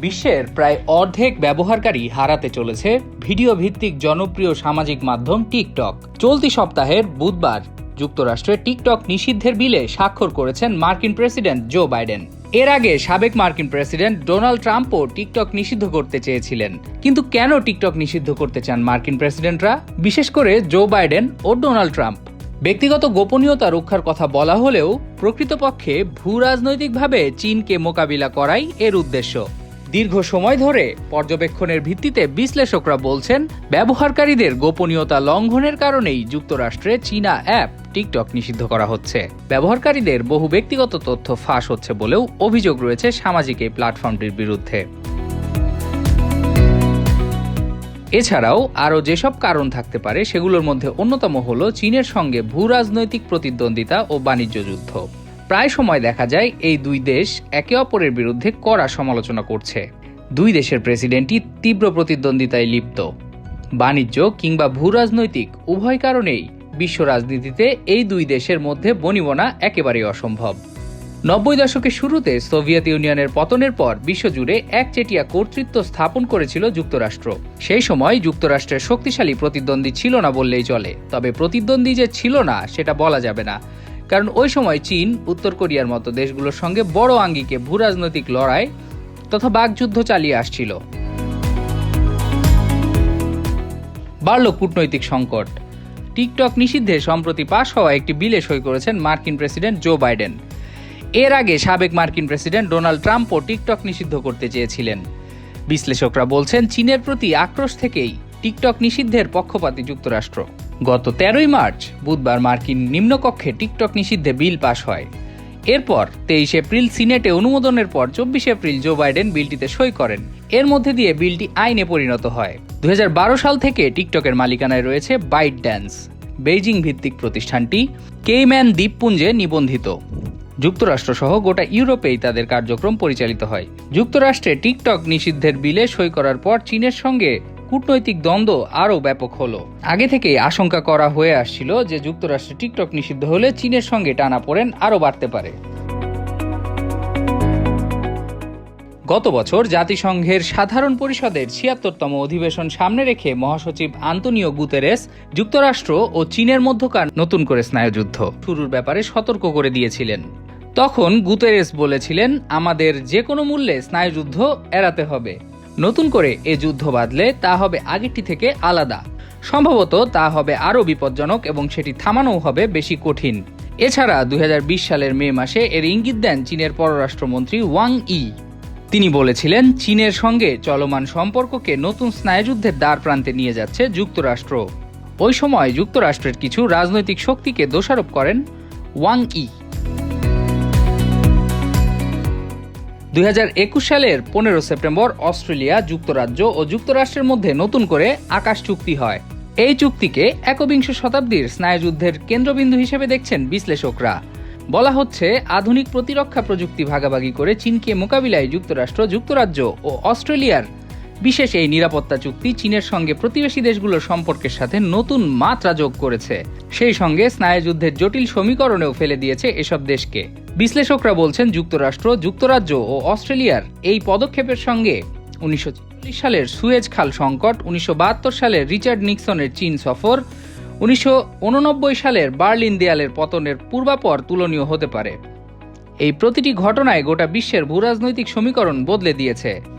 বিশ্বের প্রায় অর্ধেক ব্যবহারকারী হারাতে চলেছে ভিডিও ভিত্তিক জনপ্রিয় সামাজিক মাধ্যম টিকটক। চলতি সপ্তাহের বুধবার যুক্তরাষ্ট্রে টিকটক নিষিদ্ধের বিলে স্বাক্ষর করেছেন মার্কিন প্রেসিডেন্ট জো বাইডেন। এর আগে সাবেক মার্কিন প্রেসিডেন্ট ডোনাল্ড ট্রাম্পও টিকটক নিষিদ্ধ করতে চেয়েছিলেন। কিন্তু কেন টিকটক নিষিদ্ধ করতে চান মার্কিন প্রেসিডেন্টরা? বিশেষ করে জো বাইডেন ও ডোনাল্ড ট্রাম্প। ব্যক্তিগত গোপনীয়তা রক্ষার কথা বলা হলেও প্রকৃতপক্ষে ভূ রাজনৈতিকভাবে চীনকে মোকাবিলা করাই এর উদ্দেশ্য। দীর্ঘ সময় ধরে পর্যবেক্ষণের ভিত্তিতে বিশ্লেষকরা বলছেন, ব্যবহারকারীদের গোপনীয়তা লঙ্ঘনের কারণেই যুক্তরাষ্ট্রে চীনা অ্যাপ টিকটক নিষিদ্ধ করা হচ্ছে। ব্যবহারকারীদের বহু ব্যক্তিগত তথ্য ফাঁস হচ্ছে বলেও অভিযোগ রয়েছে সামাজিক এই প্ল্যাটফর্মটির বিরুদ্ধে। এছাড়াও আরও যেসব কারণ থাকতে পারে, সেগুলোর মধ্যে অন্যতম হল চীনের সঙ্গে ভূ রাজনৈতিক প্রতিদ্বন্দ্বিতা ও বাণিজ্য যুদ্ধ। প্রায় সময় দেখা যায় এই দুই দেশ একে অপরের বিরুদ্ধে কড়া সমালোচনা করছে। দুই দেশের প্রেসিডেন্টই তীব্র প্রতিদ্বন্দ্বিতায় লিপ্ত। বাণিজ্য কিংবা ভূ রাজনৈতিক উভয় কারণেই বিশ্ব রাজনীতিতে এই দুই দেশের মধ্যে বনিবনা একেবারেই অসম্ভব। নব্বই দশকের শুরুতে সোভিয়েত ইউনিয়নের পতনের পর বিশ্বজুড়ে একচেটিয়া কর্তৃত্ব স্থাপন করেছিল যুক্তরাষ্ট্র। সেই সময় যুক্তরাষ্ট্রের শক্তিশালী প্রতিদ্বন্দ্বী ছিল না বললেই চলে, তবে প্রতিদ্বন্দ্বী যে ছিল না, সেটা বলা যাবে না। কারণ ওই সময় চীন, উত্তর কোরিয়ার মতো দেশগুলোর সঙ্গে বড় আঙ্গিকে ভূরাজনৈতিক লড়াই তথা বাকযুদ্ধ চালিয়ে আসছিল। বাড়ল কূটনৈতিক সংকট। টিকটক নিষিদ্ধে সম্প্রতি পাশ হওয়া একটি বিলে সই করেছেন মার্কিন প্রেসিডেন্ট জো বাইডেন। এর আগে সাবেক মার্কিন প্রেসিডেন্ট ডোনাল্ড ট্রাম্পও টিকটক নিষিদ্ধ করতে চেয়েছিলেন। বিশ্লেষকরা বলছেন, চীনের প্রতি আক্রোশ থেকেই টিকটক নিষিদ্ধের পক্ষপাতী যুক্তরাষ্ট্র। গত তেরোই মার্চ বুধবার মার্কিন নিম্নকক্ষে টিকটক নিষিদ্ধে বিল পাশ হয়। এরপর তেইশ এপ্রিল সিনেটে অনুমোদনের পর চব্বিশ এপ্রিল জো বাইডেন বিলটিতে সই করেন। এর মধ্যে দিয়ে বিলটি আইনে পরিণত হয়। দুহাজার বারো সাল থেকে টিকটকের মালিকানায় রয়েছে বাইট ড্যান্স বেইজিং ভিত্তিক প্রতিষ্ঠানটি কেইম্যান দ্বীপপুঞ্জে নিবন্ধিত। যুক্তরাষ্ট্র সহ গোটা ইউরোপেই তাদের কার্যক্রম পরিচালিত হয়। যুক্তরাষ্ট্রে টিকটক নিষিদ্ধের বিলে সই করার পর চীনের সঙ্গে কূটনৈতিক দ্বন্দ্ব আরও ব্যাপক হলো। আগে থেকেই আশঙ্কা করা হয়ে আসছিল যে যুক্তরাষ্ট্রে টিকটক নিষিদ্ধ হলে চীনের সঙ্গে টানা পড়েন আরও বাড়তে পারে। গত বছর জাতিসংঘের সাধারণ পরিষদের ছিয়াত্তরতম অধিবেশন সামনে রেখে মহাসচিব আন্তনিও গুতেরেস যুক্তরাষ্ট্র ও চীনের মধ্যকার নতুন করে স্নায়ুযুদ্ধ শুরুর ব্যাপারে সতর্ক করে দিয়েছিলেন। তখন গুতেরেস বলেছিলেন, আমাদের যে কোনো মূল্যে স্নায়ুযুদ্ধ এড়াতে হবে। নতুন করে এ যুদ্ধ বাঁধলে তা হবে আগেরটি থেকে আলাদা। সম্ভবত তা হবে আরও বিপজ্জনক এবং সেটি থামানোও হবে বেশি কঠিন। এছাড়া দুই হাজার বিশ সালের মে মাসে এর ইঙ্গিত দেন চীনের পররাষ্ট্রমন্ত্রী ওয়াং ই। তিনি বলেছিলেন, চীনের সঙ্গে চলমান সম্পর্ককে নতুন স্নায়ুযুদ্ধের দ্বার প্রান্তে নিয়ে যাচ্ছে যুক্তরাষ্ট্র। ওই সময় যুক্তরাষ্ট্রের কিছু রাজনৈতিক শক্তিকে দোষারোপ করেন ওয়াং ই। দুই হাজার একুশ সালের পনেরো সেপ্টেম্বর অস্ট্রেলিয়া যুক্তরাজ্য ও যুক্তরাষ্ট্রের মধ্যে নতুন করে আকাশ চুক্তি হয়। এই চুক্তিকে একবিংশ শতাব্দীর স্নায়ুযুদ্ধের কেন্দ্রবিন্দু হিসেবে দেখছেন বিশ্লেষকরা। বলা হচ্ছে, আধুনিক প্রতিরক্ষা প্রযুক্তি ভাগাভাগি করে চীনকে মোকাবিলায় যুক্তরাষ্ট্র, যুক্তরাজ্য ও অস্ট্রেলিয়ার বিশেষ এই নিরাপত্তা চুক্তি চীনের সঙ্গে প্রতিবেশী দেশগুলোর সম্পর্কের সাথে নতুন মাত্রা যোগ করেছে। সেই সঙ্গে স্নায়ুযুদ্ধের জটিল সমীকরণেও ফেলে দিয়েছে এসব দেশকে। বিশ্লেষকরা বলছেন যুক্তরাষ্ট্র, যুক্তরাজ্য ও অস্ট্রেলিয়ার এই পদক্ষেপের সঙ্গে উনিশশো সালের সুয়েজ খাল সংকট, উনিশশো বাহাত্তর সালের রিচার্ড নিক্সনের চীন সফর, উনিশশো উননব্বই সালের বার্লিন দেয়ালের পতনের পূর্বাপর তুলনীয় হতে পারে। এই প্রতিটি ঘটনায় গোটা বিশ্বের ভূরাজনৈতিক সমীকরণ বদলে দিয়েছে।